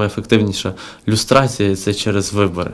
Найефективніша люстрація це через вибори.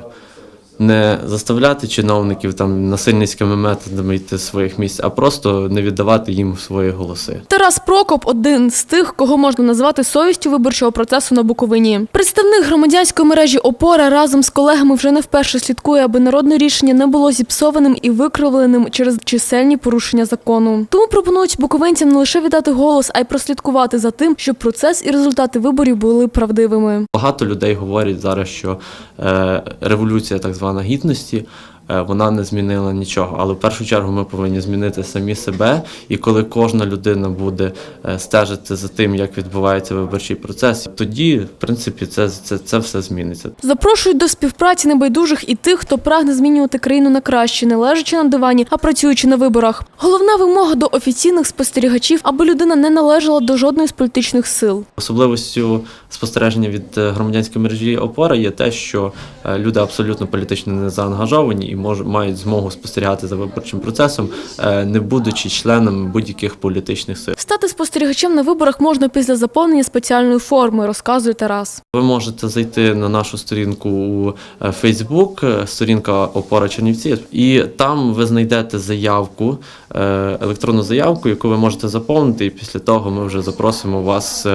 Не заставляти чиновників там насильницькими методами йти з своїх місць, а просто не віддавати їм свої голоси. Тарас Прокоп один з тих, кого можна назвати совістю виборчого процесу на Буковині. Представник громадянської мережі Опора разом з колегами вже не вперше слідкує, аби народне рішення не було зіпсованим і викривленим через чисельні порушення закону. Тому пропонують буковинцям не лише віддати голос, а й прослідкувати за тим, щоб процес і результати виборів були правдивими. Багато людей говорять зараз, що е, революція так звана гідності. Е, Вона не змінила нічого, але в першу чергу ми повинні змінити самі себе. І коли кожна людина буде е, стежити за тим, як відбувається виборчий процес, тоді, в принципі, це, це, це все зміниться. Запрошують до співпраці небайдужих і тих, хто прагне змінювати країну на краще, не лежачи на дивані, а працюючи на виборах. Головна вимога до офіційних спостерігачів, аби людина не належала до жодної з політичних сил. Особливостю спостереження від е, громадянської мережі опора є те, що люди абсолютно політично не заангажовані і мож, мають змогу спостерігати за виборчим процесом, е, не будучи членами будь-яких політичних сил. Стати спостерігачем на виборах можна після заповнення спеціальної форми, розказує Тарас. Ви можете зайти на нашу сторінку у Facebook, е, сторінка Опора Чернівці, і там ви знайдете заявку, е, електронну заявку, яку ви можете заповнити. І після того ми вже запросимо вас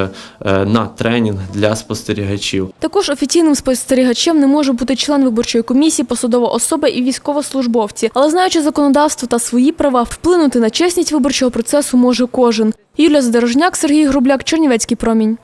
на тренінг для спостерігачів. Також офіційним спостерігачем не може бути член виборчої комісії, посадова особа і військовослужбовці. Але знаючи законодавство та свої права, вплинути на чесність виборчого процесу може кожен. Юлія Задорожняк, Сергій Грубляк, Чернівецький промінь.